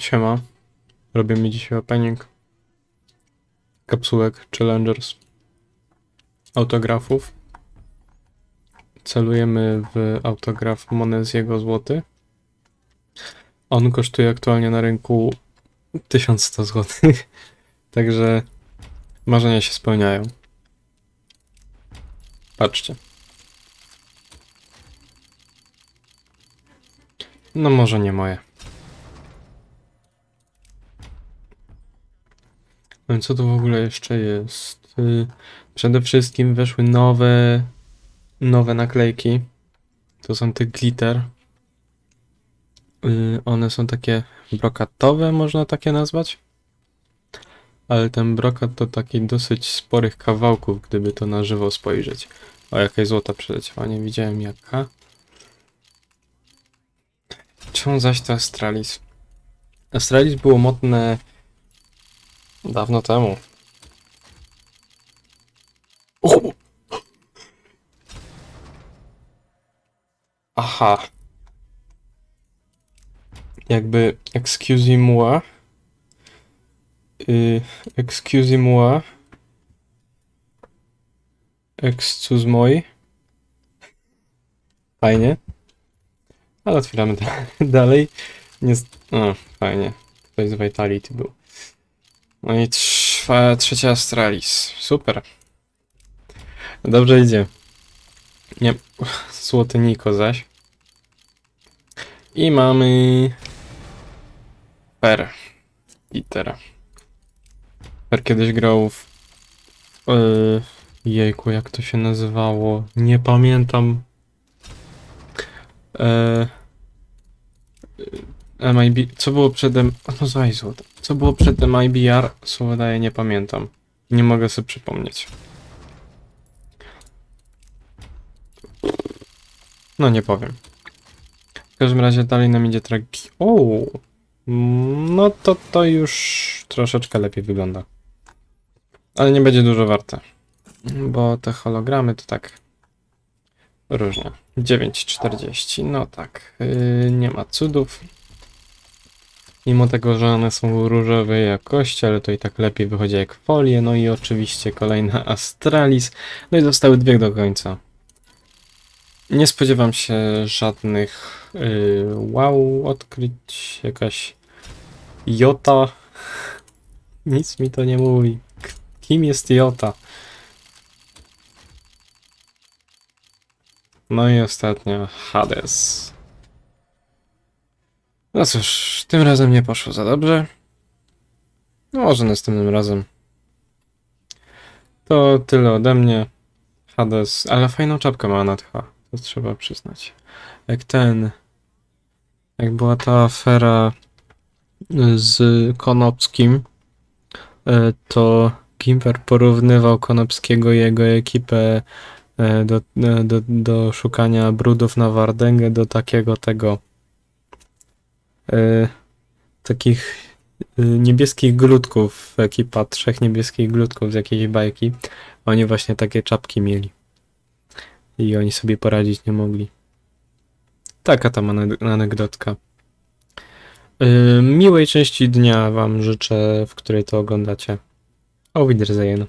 Siema. Robimy dzisiaj opening kapsułek Challengers autografów. Celujemy w autograf Moneziego Złoty. On kosztuje aktualnie na rynku 1100 zł. Także marzenia się spełniają. Patrzcie. No może nie moje. No co tu w ogóle jeszcze jest? Y, Przede wszystkim weszły nowe, nowe naklejki. To są te glitter. Y, One są takie brokatowe, można takie nazwać. Ale ten brokat to taki dosyć sporych kawałków, gdyby to na żywo spojrzeć. O, jakaś złota przyleciała, nie widziałem jaka. Czemu zaś to Astralis? Astralis było modne Dawno temu. O! Aha. Jakby excusez-moi. Y, excusez-moi. Excuse moi. Fajnie. Ale otwieramy da- dalej. Nie... O, fajnie. Ktoś z Vitality był. No i trwa, trzecia Astralis. Super. Dobrze idzie. Nie, złoty Niko zaś. I mamy... Per. Litera. Per kiedyś grał w... Yy, jejku, jak to się nazywało? Nie pamiętam. Yy, MIB... Co było przed... No zaj. Co było przed MIBR? Słowo daję, nie pamiętam. Nie mogę sobie przypomnieć. No nie powiem. W każdym razie dalej nam idzie traki. O, no to to już troszeczkę lepiej wygląda. Ale nie będzie dużo warte. Bo te hologramy to tak różnie. 9,40. No tak. Yy, nie ma cudów. Mimo tego, że one są różowej jakości, ale to i tak lepiej wychodzi jak folie. No i oczywiście kolejna Astralis. No i zostały dwie do końca. Nie spodziewam się żadnych yy, wow odkryć. Jakaś Jota. Nic mi to nie mówi. Kim jest Jota? No i ostatnio Hades. No cóż, tym razem nie poszło za dobrze. No może następnym razem. To tyle ode mnie. Hades, ale fajną czapkę ma Natcha, to trzeba przyznać. Jak ten, jak była ta afera z Konopskim, e, to Gimper porównywał Konopskiego i jego ekipę e, do, e, do, do szukania brudów na Wardęgę do takiego tego takich e, niebieskich glutków, ekipa trzech niebieskich glutków z jakiejś bajki. Oni właśnie takie czapki mieli. I oni sobie poradzić nie mogli. Taka tam ane- anegdotka. E, miłej części dnia wam życzę, w której to oglądacie. Auf Wiedersehen.